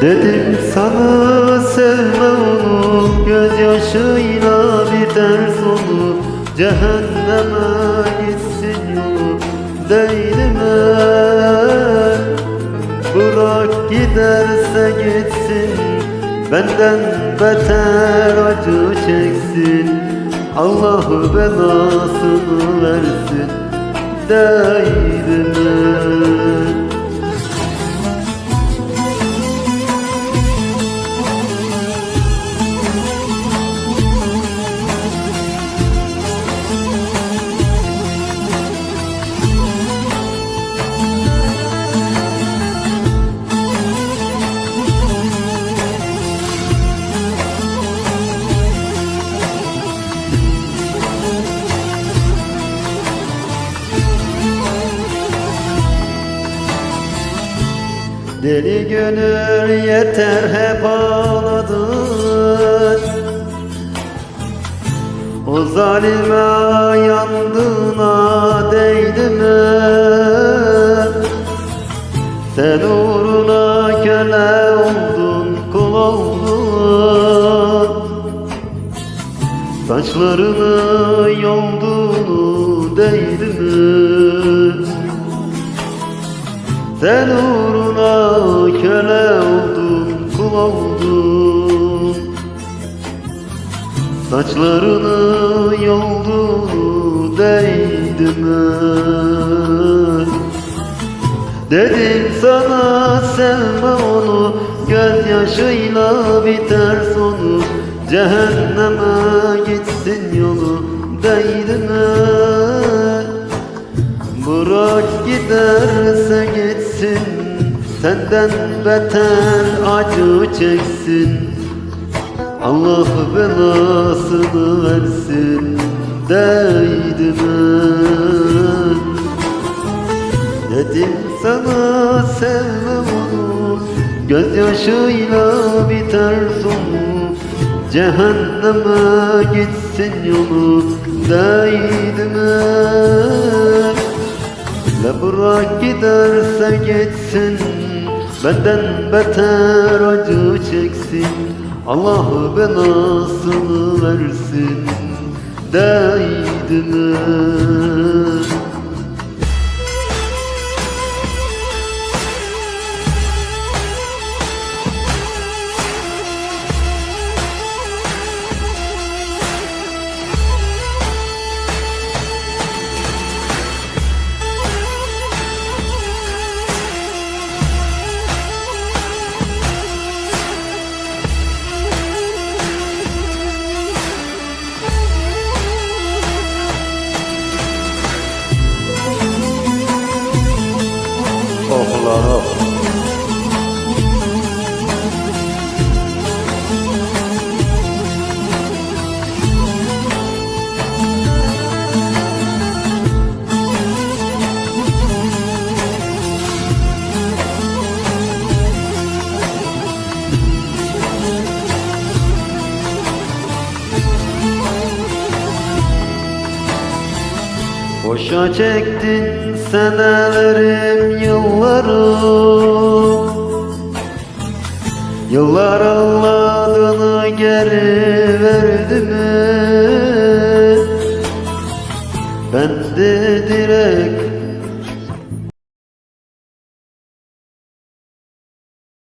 Dedim sana sevme onu Gözyaşıyla biter sonu. Cehenneme gitsin yolu Değilim ben Bırak giderse gitsin Benden beter acı çeksin. Allahu belasını versin Değilim Deli gönül yeter hep ağladın O zalime yandığına değdi mi? Sen uğruna köle oldun kul oldun Saçlarını yolduğunu değdi mi? Sen uğruna köle oldun, kul oldun Saçlarını yoldu değdi? Dedim sana sevme onu Gözyaşıyla biter sonu Cehenneme gitsin yolu değdi? Bırak giderse gitsin Senden beter acı çeksin. Allah belasını versin. Değdi mi? Dedim sana sevmem onu. Gözyaşıyla biter sonu. Cehenneme gitsin yolu. Değdi mi? Ne bırak giderse gitsin Benden beter acı çeksin. Allah belasını versin. Değdi Boşa çektin senelerim yıllarım Yıllar ağladığını geri verdi mi? Ben de direkt